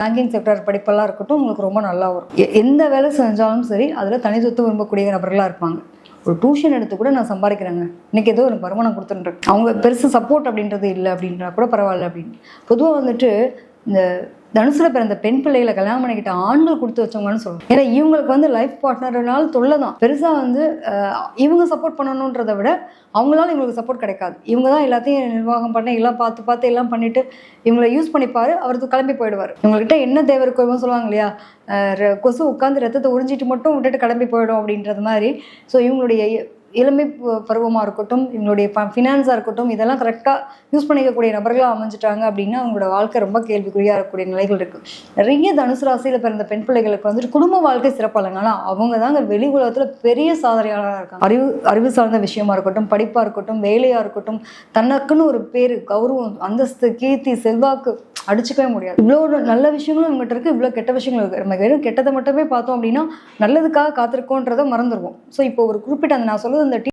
Banking sector படிப்பெல்லாம் இருக்கட்டும் உங்களுக்கு ரொம்ப நல்லா வரும். எந்த வேலை செஞ்சாலும் சரி அதில் தனி விரும்பக்கூடிய நபர்களாக இருப்பாங்க. ஒரு டியூஷன் எடுத்து கூட நான் சம்பாதிக்கிறேங்க. இன்னைக்கு ஏதோ எனக்கு வருமானம் கொடுத்துட்டு அவங்க பெருசு சப்போர்ட் அப்படின்றது இல்லை அப்படின்றா கூட பரவாயில்ல அப்படின்னு. பொதுவாக வந்துட்டு இந்த தனுசுல பிறந்த பெண் பிள்ளைகளை கல்யாணம் பண்ணிக்கிட்ட ஆண்கள் கொடுத்து வச்சவங்கன்னு சொல்லுவோம் ஏன்னா இவங்களுக்கு வந்து லைஃப் பார்ட்னர்னால தொல்லை தான் பெருசாக வந்து இவங்க சப்போர்ட் பண்ணணுன்றதை விட அவங்களால இவங்களுக்கு சப்போர்ட் கிடைக்காது. இவங்க தான் எல்லாத்தையும் நிர்வாகம் பண்ண எல்லாம் பார்த்து பார்த்து எல்லாம் பண்ணிட்டு இவங்களை யூஸ் பண்ணிப்பாரு அவருக்கு கிளம்பி போயிடுவார். இவங்ககிட்ட என்ன தேவை இருக்கோ சொல்லுவாங்க இல்லையா? ர- கொசு உட்காந்து ரத்தத்தை உறிஞ்சிட்டு மட்டும் விட்டுட்டு கிளம்பி போயிடும் அப்படின்றது மாதிரி. ஸோ இவங்களுடைய இளமை ப- இருக்கட்டும் இவங்களுடைய ஃபினான்ஸாக இருக்கட்டும் இதெல்லாம் கரெக்டாக யூஸ் பண்ணிக்கக்கூடிய நபர்களாக அமைஞ்சிட்டாங்க அப்படின்னா அவங்களோட வாழ்க்கை ரொம்ப கேள்விக்குறியாக இருக்கக்கூடிய நிலைகள் இருக்குது நிறைய தனுசு ராசியில் பிறந்த பெண் பிள்ளைகளுக்கு வந்துட்டு குடும்ப வாழ்க்கை சிறப்பாக ஆனால் அவங்க தாங்க வெளி உலகத்தில் பெரிய சாதனையாளராக இருக்காங்க. அறிவு அறிவு சார்ந்த விஷயமா இருக்கட்டும் படிப்பாக இருக்கட்டும் வேலையாக இருக்கட்டும் தனக்குன்னு ஒரு பேர் கௌரவம் அந்தஸ்து கீர்த்தி செல்வாக்கு அடிச்சுக்கவே முடியாது. இவ்வளோ ஒரு நல்ல விஷயங்களும் இவங்ககிட்ட இருக்குது இவ்வளோ கெட்ட விஷயங்களும் இருக்குது நம்ம வெறும் கெட்டதை மட்டுமே பார்த்தோம் அப்படின்னா நல்லதுக்காக காத்திருக்கோன்றதை மறந்துடுவோம் ஸோ இப்போ ஒரு குறிப்பிட்ட அந்த நான் சொல்லுது அந்த